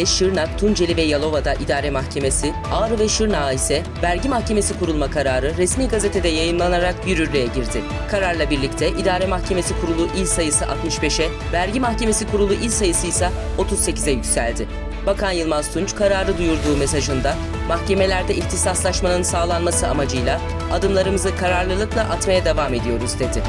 Niğde, Şırnak, Tunceli ve Yalova'da idare mahkemesi, Ağrı ve Şırnak'a ise vergi mahkemesi kurulma kararı resmi gazetede yayınlanarak yürürlüğe girdi. Kararla birlikte idare mahkemesi kurulu il sayısı 65'e, vergi mahkemesi kurulu il sayısı ise 38'e yükseldi. Bakan Yılmaz Tunç kararı duyurduğu mesajında mahkemelerde ihtisaslaşmanın sağlanması amacıyla adımlarımızı kararlılıkla atmaya devam ediyoruz dedi.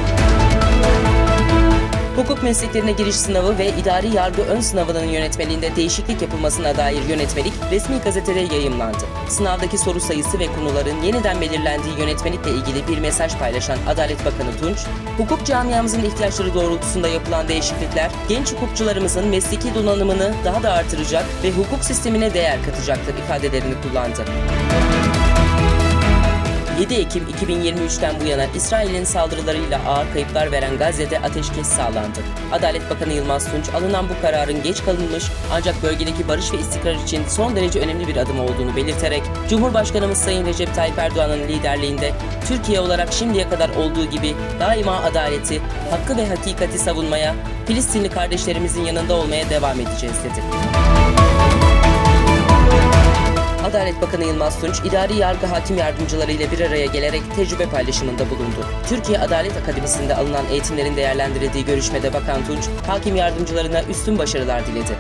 Hukuk mesleklerine giriş sınavı ve idari yargı ön sınavının yönetmeliğinde değişiklik yapılmasına dair yönetmelik resmi gazetede yayımlandı. Sınavdaki soru sayısı ve konuların yeniden belirlendiği yönetmelikle ilgili bir mesaj paylaşan Adalet Bakanı Tunç, hukuk camiamızın ihtiyaçları doğrultusunda yapılan değişiklikler genç hukukçularımızın mesleki donanımını daha da artıracak ve hukuk sistemine değer katacaktır ifadelerini kullandı. 7 Ekim 2023'ten bu yana İsrail'in saldırılarıyla ağır kayıplar veren Gazze'de ateşkes sağlandı. Adalet Bakanı Yılmaz Tunç alınan bu kararın geç kalınmış ancak bölgedeki barış ve istikrar için son derece önemli bir adım olduğunu belirterek Cumhurbaşkanımız Sayın Recep Tayyip Erdoğan'ın liderliğinde Türkiye olarak şimdiye kadar olduğu gibi daima adaleti, hakkı ve hakikati savunmaya, Filistinli kardeşlerimizin yanında olmaya devam edeceğiz dedi. Adalet Bakanı Yılmaz Tunç, idari yargı hakim yardımcıları ile bir araya gelerek tecrübe paylaşımında bulundu. Türkiye Adalet Akademisi'nde alınan eğitimlerin değerlendirildiği görüşmede Bakan Tunç, hakim yardımcılarına üstün başarılar diledi.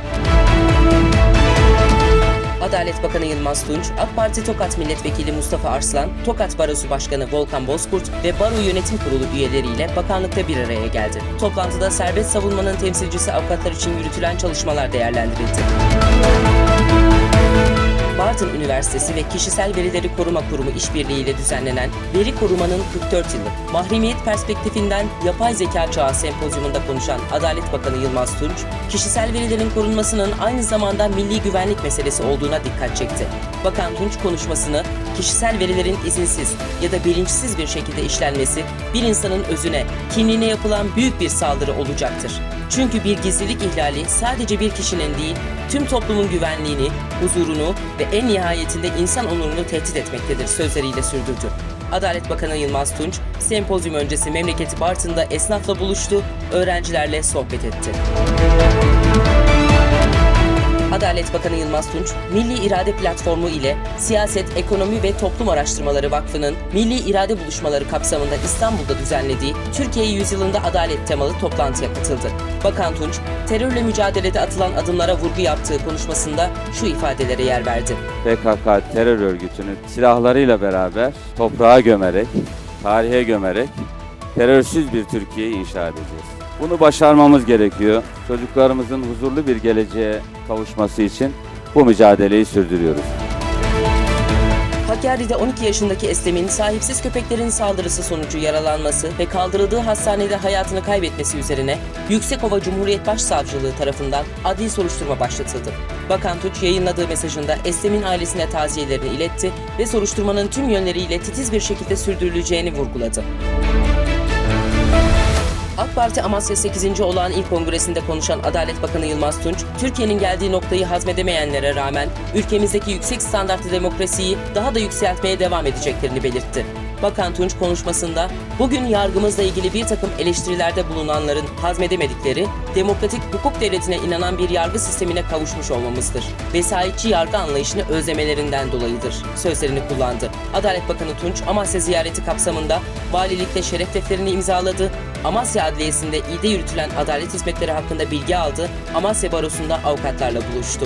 Adalet Bakanı Yılmaz Tunç, AK Parti Tokat Milletvekili Mustafa Arslan, Tokat Barosu Başkanı Volkan Bozkurt ve Baro Yönetim Kurulu üyeleriyle bakanlıkta bir araya geldi. Toplantıda serbest savunmanın temsilcisi avukatlar için yürütülen çalışmalar değerlendirildi. Bartın Üniversitesi ve Kişisel Verileri Koruma Kurumu işbirliğiyle düzenlenen Veri Korumanın 44 yılı Mahremiyet Perspektifinden Yapay Zeka Çağı Sempozyumunda konuşan Adalet Bakanı Yılmaz Tunç, kişisel verilerin korunmasının aynı zamanda milli güvenlik meselesi olduğuna dikkat çekti. Bakan Tunç konuşmasını kişisel verilerin izinsiz ya da bilinçsiz bir şekilde işlenmesi bir insanın özüne, kimliğine yapılan büyük bir saldırı olacaktır. Çünkü bir gizlilik ihlali sadece bir kişinin değil, tüm toplumun güvenliğini, huzurunu ve en nihayetinde insan onurunu tehdit etmektedir sözleriyle sürdürdü. Adalet Bakanı Yılmaz Tunç, sempozyum öncesi memleketi Bartın'da esnafla buluştu, öğrencilerle sohbet etti. Adalet Bakanı Yılmaz Tunç, Milli İrade Platformu ile Siyaset, Ekonomi ve Toplum Araştırmaları Vakfı'nın Milli İrade Buluşmaları kapsamında İstanbul'da düzenlediği Türkiye Yüzyılında Adalet temalı toplantıya katıldı. Bakan Tunç, terörle mücadelede atılan adımlara vurgu yaptığı konuşmasında şu ifadelere yer verdi. PKK terör örgütünü silahlarıyla beraber toprağa gömerek, tarihe gömerek terörsüz bir Türkiye'yi inşa edeceğiz. Bunu başarmamız gerekiyor. Çocuklarımızın huzurlu bir geleceğe kavuşması için bu mücadeleyi sürdürüyoruz. Hakkari'de 12 yaşındaki Eslem'in sahipsiz köpeklerin saldırısı sonucu yaralanması ve kaldırıldığı hastanede hayatını kaybetmesi üzerine Yüksekova Cumhuriyet Başsavcılığı tarafından adli soruşturma başlatıldı. Bakan Tunç yayınladığı mesajında Eslem'in ailesine taziyelerini iletti ve soruşturmanın tüm yönleriyle titiz bir şekilde sürdürüleceğini vurguladı. AK Parti Amasya 8. olağan ilk kongresinde konuşan Adalet Bakanı Yılmaz Tunç, Türkiye'nin geldiği noktayı hazmedemeyenlere rağmen ülkemizdeki yüksek standartlı demokrasiyi daha da yükseltmeye devam edeceklerini belirtti. Bakan Tunç konuşmasında, bugün yargımızla ilgili bir takım eleştirilerde bulunanların hazmedemedikleri, demokratik hukuk devletine inanan bir yargı sistemine kavuşmuş olmamızdır. Vesayetçi yargı anlayışını özlemelerinden dolayıdır. Sözlerini kullandı. Adalet Bakanı Tunç, Amasya ziyareti kapsamında valilikte şeref defterini imzaladı, Amasya Adliyesi'nde ilde yürütülen adalet hizmetleri hakkında bilgi aldı, Amasya Barosu'nda avukatlarla buluştu.